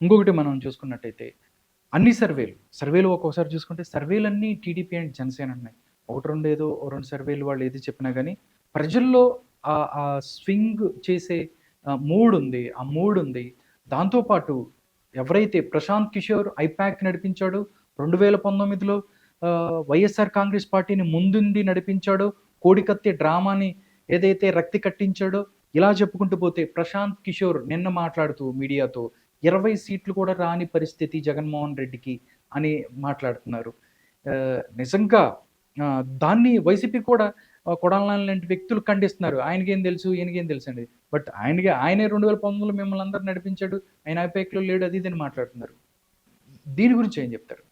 ఇంకొకటి మనం చూసుకున్నట్టయితే అన్ని సర్వేలు సర్వేలు ఒక్కోసారి చూసుకుంటే సర్వేలన్నీ టీడీపీ అండ్ జనసేన ఉన్నాయి. ఒకటి రెండు ఏదో రెండు సర్వేలు వాళ్ళు ఏది చెప్పినా కానీ ప్రజల్లో ఆ స్వింగ్ చేసే మూడ్ ఉంది ఆ మూడ్ ఉంది. దాంతోపాటు ఎవరైతే ప్రశాంత్ కిషోర్ ఐపాక్ నడిపించాడో రెండు వేల పంతొమ్మిదిలో వైఎస్ఆర్ కాంగ్రెస్ పార్టీని ముందుండి నడిపించాడో కోడికత్తి డ్రామాని ఏదైతే రక్తి కట్టించాడో ఇలా చెప్పుకుంటూ పోతే ప్రశాంత్ కిషోర్ నిన్న మాట్లాడుతూ మీడియాతో ఇరవై సీట్లు కూడా రాని పరిస్థితి జగన్మోహన్ రెడ్డికి అని మాట్లాడుతున్నారు. నిజంగా దాన్ని వైసీపీ కూడా కొడాలని లాంటి వ్యక్తులు ఖండిస్తున్నారు. ఆయనకేం తెలుసు ఈయనకేం తెలుసు అండి. బట్ ఆయనకి ఆయనే రెండు వేల పంతొమ్మిదిలో మిమ్మల్ని అందరూ నడిపించాడు ఆయన ఐపాక్లో లేడు అది ఇది అని మాట్లాడుతున్నారు. దీని గురించి ఏం చెప్తారు?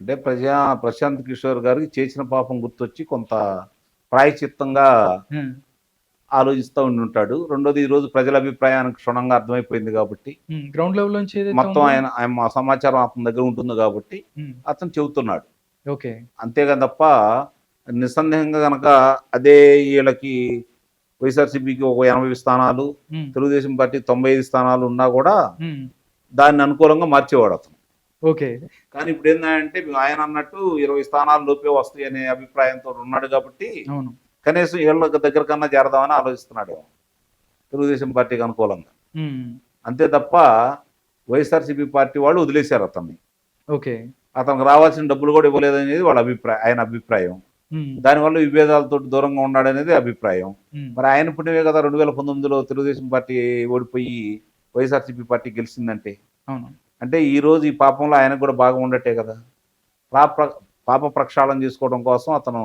అంటే ప్రజా ప్రశాంత్ కిషోర్ గారికి చేసిన పాపం గుర్తొచ్చి కొంత ప్రాయచిత్తంగా ఆలోచిస్తూ ఉండి ఉంటాడు రెండోది ఈ రోజు ప్రజల అభిప్రాయానికి క్షుణ్ణంగా అర్థమైపోయింది కాబట్టి గ్రౌండ్ లెవెల్ నుంచి మొత్తం ఆయన ఆయన సమాచారం అతని దగ్గర ఉంటుంది కాబట్టి అతను చెబుతున్నాడు. ఓకే. అంతేగాని తప్ప నిస్సందేహంగా కనుక అదే వీళ్ళకి వైఎస్ఆర్సీపీకి ఒక ఎనభై స్థానాలు తెలుగుదేశం పార్టీ తొంభై ఐదు స్థానాలు ఉన్నా కూడా దాన్ని అనుకూలంగా మార్చేవాడు అతను. ఓకే. కానీ ఇప్పుడు ఏంటంటే ఆయన అన్నట్టు ఇరవై స్థానాలు లోపే వస్తాయి అనే అభిప్రాయంతో ఉన్నాడు కాబట్టి అవును. కనీసం వీళ్ళ దగ్గర కన్నా చేరదామని ఆలోచిస్తున్నాడు. తెలుగుదేశం పార్టీకి అనుకూలంగా. అంతే తప్ప వైఎస్ఆర్సీపీ పార్టీ వాళ్ళు వదిలేశారు అతన్ని. ఓకే. అతనికి రావాల్సిన డబ్బులు కూడా ఇవ్వలేదనేది వాళ్ళ అభిప్రాయం ఆయన అభిప్రాయం. దానివల్ల విభేదాలతో దూరంగా ఉన్నాడనేది అభిప్రాయం. మరి ఆయన పుణ్యమే కదా రెండు వేల పంతొమ్మిదిలో తెలుగుదేశం పార్టీ ఓడిపోయి వైఎస్ఆర్సీపీ పార్టీ గెలిచిందంటే. అంటే ఈ రోజు ఈ పాపంలో ఆయనకు కూడా బాగా ఉండట్టే కదా. పాప పాప ప్రక్షాళన చేసుకోవడం కోసం అతను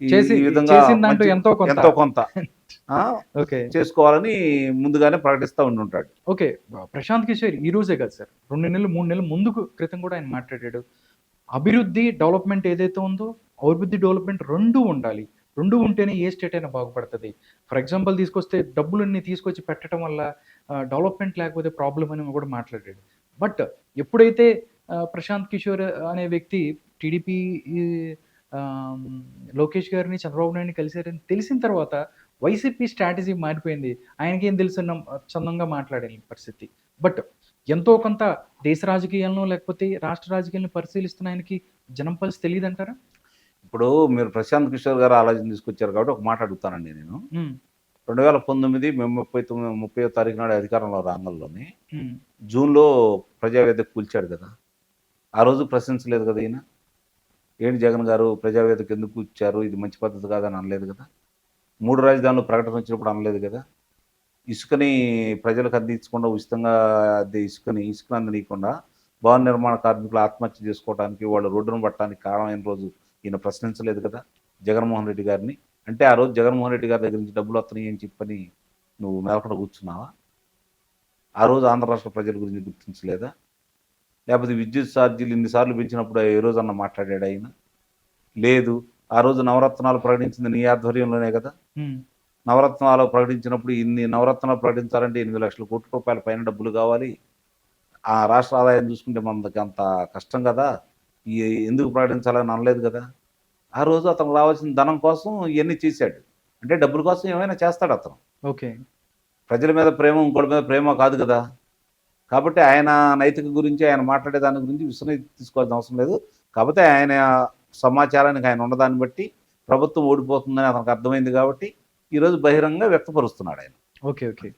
ఈ- విధంగా ఎంతో కొంత. ఎంతో కొంత. ఆ, ఓకే. చేసుకోవాలని ముందుగానే ప్రకటిస్తూ ఉండి ఉంటాడు ఓకే. ప్రశాంత్ కిషోర్ ఈ రోజే కాదు సార్. రెండు నెలలు మూడు నెలలు ముందుకు క్రితం కూడా ఆయన మాట్లాడాడు. అభివృద్ధి డెవలప్మెంట్ ఏదైతే ఉందో అభివృద్ధి డెవలప్మెంట్ రెండు ఉండాలి. రెండు ఉంటేనే ఏ స్టేట్ అయినా బాగుపడుతుంది. ఫర్ ఎగ్జాంపుల్ తీసుకొస్తే డబ్బులన్నీ తీసుకొచ్చి పెట్టడం వల్ల డెవలప్మెంట్ లేకపోతే ప్రాబ్లం అని కూడా మాట్లాడాడు. బట్ ఎప్పుడైతే ప్రశాంత్ కిషోర్ అనే వ్యక్తి టీడీపీ లోకేష్ గారిని చంద్రబాబు నాయుడిని కలిశారని తెలిసిన తర్వాత వైసీపీ స్ట్రాటజీ మారిపోయింది. ఆయనకి ఏం తెలుసు చందంగా మాట్లాడే పరిస్థితి. బట్ ఎంతో కొంత దేశ రాజకీయాలను లేకపోతే రాష్ట్ర రాజకీయాలను పరిశీలిస్తున్న ఆయనకి జనం పరిస్థితి తెలియదు అంటారా? ఇప్పుడు మీరు ప్రశాంత్ కిషోర్ గారు ఆలోచన తీసుకొచ్చారు కాబట్టి ఒక మాట అడుగుతానండి నేను. రెండు వేల పంతొమ్మిది మేము ముప్పై తొమ్మిది ముప్పై తారీఖు నాడు అధికారంలో రాంగంలోని జూన్లో ప్రజావేదిక కూల్చాడు కదా. ఆ రోజు ప్రశ్నించలేదు కదా ఈయన? ఏంటి జగన్ గారు ప్రజావేదిక ఎందుకు ఇచ్చారు? ఇది మంచి పద్ధతి కాదని అనలేదు కదా. మూడు రాజధానులు ప్రకటన వచ్చినప్పుడు అనలేదు కదా. ఇసుకని ప్రజలకు అందించకుండా ఉచితంగా అద్దె ఇసుకని ఇసుకని అందనీయకుండా భవన నిర్మాణ కార్మికులు ఆత్మహత్య చేసుకోవడానికి వాళ్ళు రోడ్డును పట్టడానికి కారణమైన రోజు ఈయన ప్రశ్నించలేదు కదా జగన్మోహన్ రెడ్డి గారిని. అంటే ఆ రోజు జగన్మోహన్ రెడ్డి గారి దగ్గర నుంచి డబ్బులు వస్తున్నాయి అని చెప్పని నువ్వు మేలకుండా కూర్చున్నావా? ఆ రోజు ఆంధ్ర రాష్ట్ర ప్రజల గురించి గుర్తించలేదా? లేకపోతే విద్యుత్ ఛార్జీలు ఇన్నిసార్లు పెంచినప్పుడు ఏ రోజు అన్న మాట్లాడాడు ఆయన? లేదు. ఆ రోజు నవరత్నాలు ప్రకటించింది నీ ఆధ్వర్యంలోనే కదా? నవరత్నాలు ప్రకటించినప్పుడు ఇన్ని నవరత్నాలు ప్రకటించాలంటే ఎనిమిది లక్షల కోట్ల రూపాయల పైన డబ్బులు కావాలి. ఆ రాష్ట్ర ఆదాయం చూసుకుంటే మనకి అంత కష్టం కదా? ఎందుకు ప్రకటించాలని అనలేదు కదా? ఆ రోజు అతను రావాల్సిన ధనం కోసం ఇవన్నీ చేశాడు. అంటే డబ్బుల కోసం ఏమైనా చేస్తాడు అతను. ఓకే. ప్రజల మీద ప్రేమ ఇంకోటి మీద ప్రేమ కాదు కదా? కాబట్టి ఆయన నైతిక గురించి ఆయన మాట్లాడే దాని గురించి విశ్వనీతి తీసుకోవాల్సిన అవసరం లేదు. కాకపోతే ఆయన సమాచారానికి ఆయన ఉన్నదాన్ని బట్టి ప్రభుత్వం ఓడిపోతుందని అతనికి అర్థమైంది కాబట్టి ఈరోజు బహిరంగంగా వ్యక్తపరుస్తున్నాడు ఆయన. Okay okay.